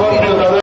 হ্যাঁ আমাদের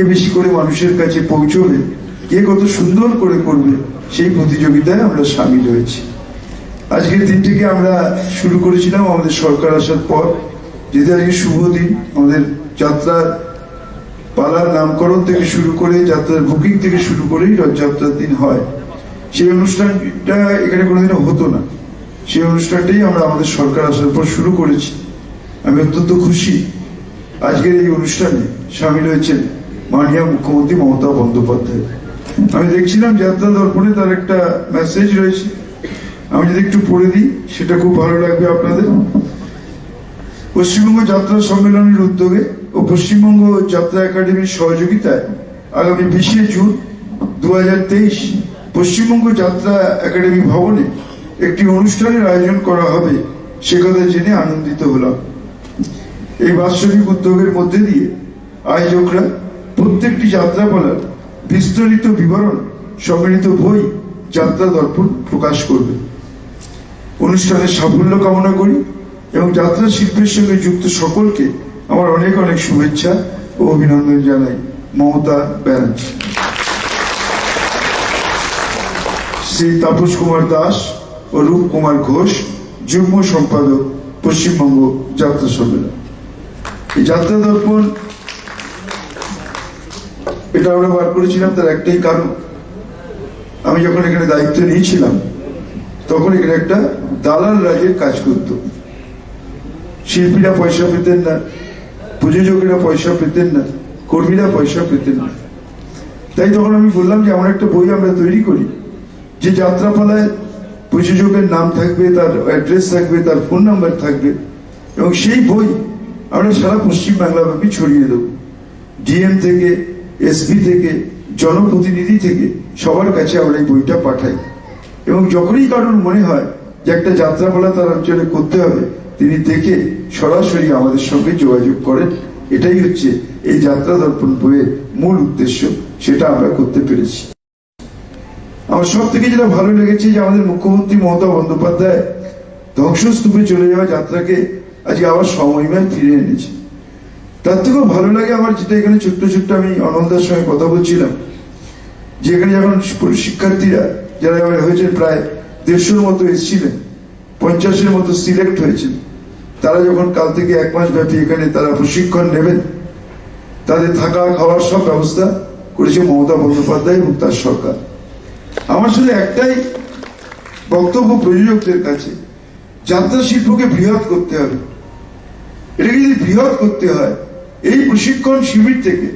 কে বেশি করে মানুষের কাছে পৌঁছবে, কে কত সুন্দর করে করবে, সেই প্রতিযোগিতায় আমরা সামিল হয়েছি। আজকের দিনটিকে আমরা শুরু করেছিলাম আমাদের সরকার আসার পর। যেহেতু আজকে শুভ দিন, আমাদের যাত্রার পালার নামকরণ থেকে শুরু করে, যাত্রার বুকিং থেকে শুরু করেই রথযাত্রার দিন হয়। সেই অনুষ্ঠানটা এখানে কোনোদিনও হতো না। সেই অনুষ্ঠানটাই আমরা আমাদের সরকার আসার পর শুরু করেছি। আমি অত্যন্ত খুশি। আজকের এই অনুষ্ঠানে সামিল হয়েছেন মাননীয় মুখ্যমন্ত্রী মমতা বন্দ্যোপাধ্যায়। আমি দেখছিলাম যাত্রা দর্পণে তার একটা মেসেজ রয়েছে। আমি যদি একটু পড়ে দিই, সেটা খুব ভালো লাগবে আপনাদের। পশ্চিমবঙ্গ যাত্রা সম্মেলনের উদ্যোগে ও পশ্চিমবঙ্গ যাত্রা একাডেমির সহযোগিতায় আগামী বিশে জুন দুহাজার তেইশ পশ্চিমবঙ্গ যাত্রা একাডেমি ভবনে একটি অনুষ্ঠানের আয়োজন করা হবে, সে কথা জেনে আনন্দিত হলাম। এই বাৎসরিক উদ্যোগের মধ্যে দিয়ে আয়োজকরা প্রত্যেকটি যাত্রাপালার বিস্তারিত বিবরণ সম্মিলিত বই যাত্রা দর্পণ প্রকাশ করবে। অনুষ্ঠানের সাফল্য কামনা করি এবং যাত্রা শিল্পের সঙ্গে যুক্ত সকলকে আমার অনেক অনেক শুভেচ্ছা ও অভিনন্দন জানাই। মমতা ব্যানার্জি। শ্রী তাপস কুমার দাস ও রূপ কুমার ঘোষ, যুগ্ম সম্পাদক পশ্চিমবঙ্গ যাত্রা সম্মেলন। এই যাত্রা দর্পণ এটা আমরা বার করেছিলাম তার একটাই কারণ। আমি যখন এখানে দায়িত্ব নিয়েছিলাম, তখন এখানে একটা দালাল রাজের কাজ করত। শিল্পীরা পয়সা পেতেন না, প্রযোজকেরা পয়সা পেতেন না, কর্মীরা পয়সা পেতেন না। তাই তখন আমি বললাম যে আমার একটা বই আমরা তৈরি করি, যে যাত্রাপালায় প্রযোজকের নাম থাকবে, তার অ্যাড্রেস থাকবে, তার ফোন নাম্বার থাকবে, এবং সেই বই আমরা সারা পশ্চিম বাংলাব্যাপী ছড়িয়ে দেবো। ডিএম থেকে এসপি থেকে, জনপ্রতিনিধি থেকে সবার কাছে আমরা এই বইটা পাঠাই। এবং যখনই কারোর মনে হয় যে একটা যাত্রাপালা তার অঞ্চলে করতে হবে, তিনি দেখে সরাসরি আমাদের সঙ্গে যোগাযোগ করেন। এটাই হচ্ছে এই যাত্রা দর্পণ বইয়ের মূল উদ্দেশ্য, সেটা আমরা করতে পেরেছি। আমার সব থেকে যেটা ভালো লেগেছে যে আমাদের মুখ্যমন্ত্রী মমতা বন্দ্যোপাধ্যায় ধ্বংসস্তূপে চলে যাওয়া যাত্রাকে আজকে আবার সময়ময় ফিরে এনেছে তার থেকেও ভালো লাগে আমার যেটা এখানে ছোট্ট ছোট্ট আমি অনন্দার সঙ্গে কথা বলছিলাম, যে এখানে যখন শিক্ষার্থীরা যারা এবার হয়েছেন প্রায় দেড়শোর মতো এসেছিলেন, পঞ্চাশের মতো সিলেক্ট হয়েছেন, তারা যখন কাল থেকে এক মাস ব্যাপী এখানে তারা প্রশিক্ষণ নেবেন, তাদের থাকা খাওয়ার সব ব্যবস্থা করেছে মমতা বন্দ্যোপাধ্যায় এবং তার সরকার। আমার শুধু একটাই বক্তব্য প্রযোজকদের কাছে, যাত্রা শিল্পকে বৃহৎ করতে হবে। এটাকে যদি বৃহৎ করতে হয় এই প্রশিক্ষণ শিবির থেকে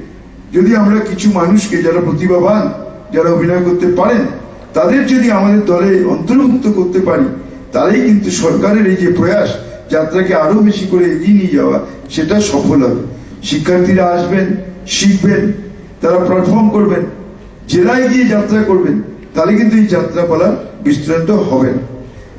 যদি আমরা কিছু মানুষকে যারা প্রতিভাবান, যারা অভিনয় করতে পারেন, তাদের যদি আমাদের দলে অন্তর্ভুক্ত করতে পারি তাহলেই কিন্তু সরকারের এই যে প্রয়াস, যাত্রাকে আরও বেশি করে এগিয়ে নিয়ে যাওয়া, সেটা সফল হবে। শিক্ষার্থীরা আসবেন, শিখবেন, তারা পারফর্ম করবেন। জেলায় গিয়ে যাত্রা করবেন, তাহলে কিন্তু এই যাত্রাপালা বিস্তৃত হবে না।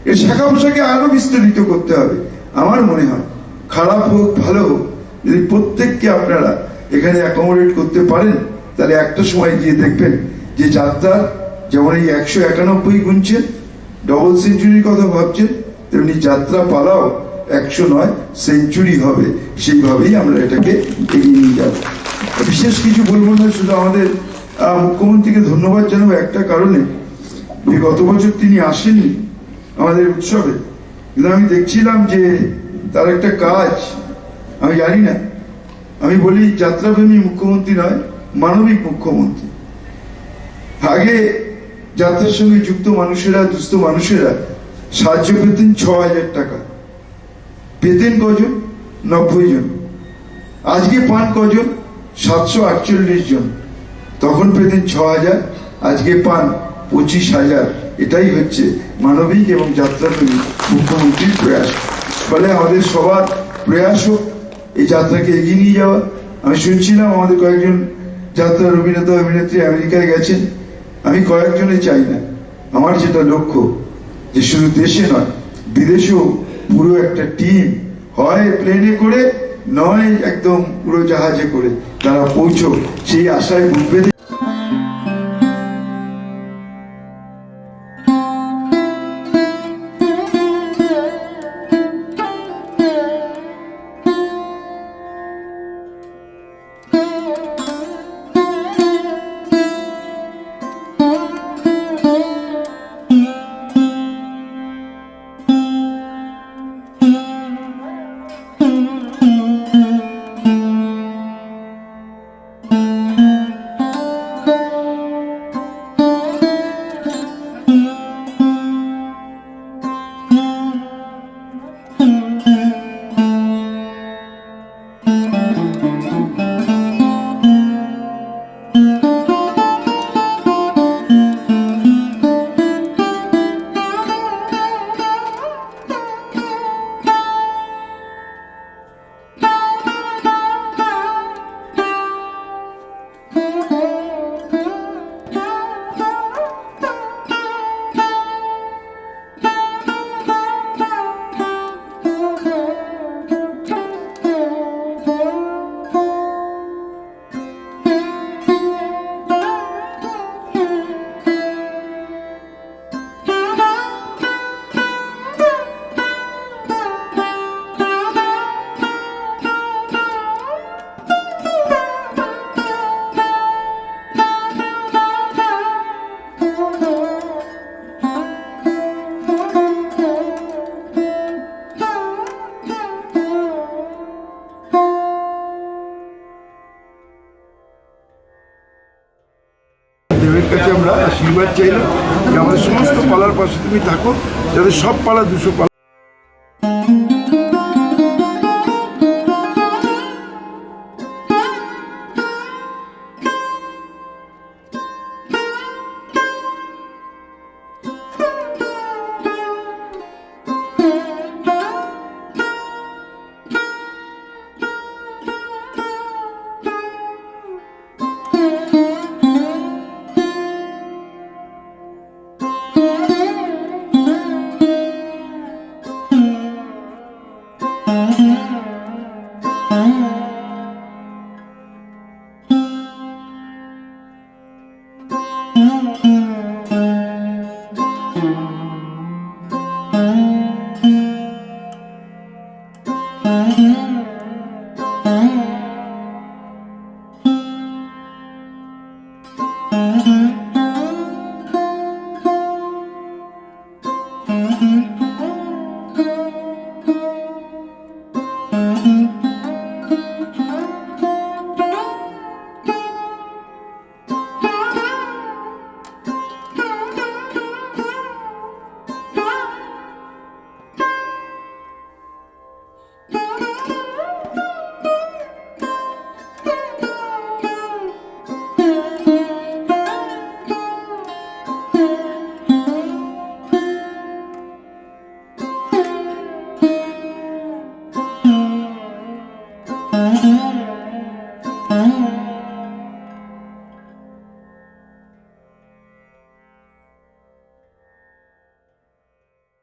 এর শাখা পোশাকে আরও বিস্তারিত করতে হবে, আমার মনে হয়। খারাপ হোক, ভালো হোক যদি প্রত্যেককে আপনারা এখানে অ্যাকোমোডেট করতে পারেন, তাহলে একটা সময় গিয়ে দেখবেন যে যাত্রা যেমন এই একশো একানব্বই গুনছেন ডবল সেঞ্চুরির কথা ভাবছেন, তেমনি যাত্রা পালাও একশো নয় সেঞ্চুরি হবে। সেইভাবেই আমরা এটাকে এগিয়ে নিয়ে যাব। বিশেষ কিছু বলব না, শুধু আমাদের মুখ্যমন্ত্রীকে ধন্যবাদ জানাব একটা কারণে। যে গত বছর তিনি আসেননি আমাদের উৎসবে। কিন্তু আমি দেখছিলাম যে তার একটা কাজ আমি জানি না। আমি বলি যাত্রাপ্রেমী মুখ্যমন্ত্রী নয়, মানবিক মুখ্যমন্ত্রী। আগে যাত্রার সঙ্গে যুক্ত মানুষেরা, দুস্থ মানুষেরা সাহায্য পেতেন ছ হাজার টাকা। পেতেন কজন? নব্বই জন। আজকে পান কজন? সাতশো আটচল্লিশ জন। তখন পেতেন ছ হাজার, আজকে পান পঁচিশ হাজার। এটাই হচ্ছে মানবিক এবং যাত্রাপ্রেমী মুখ্যমন্ত্রীর প্রয়াস। ফলে আমাদের সবার প্রয়াস হোক এই যাত্রাকে এগিয়ে নিয়ে যাওয়া। আমি শুনছিলাম আমাদের কয়েকজন যাত্রার অভিনেতা অভিনেত্রী আমেরিকায় গেছেন। আমি কয়েকজনে চাই না। আমার যেটা লক্ষ্য, যে শুধু দেশে নয়, বিদেশেও পুরো একটা টিম হয় প্লেনে করে, নয় একদম পুরো জাহাজে করে তারা পৌঁছো সেই আশায় বুক তুমি থাকো যাতে সব পালা দুশো পালা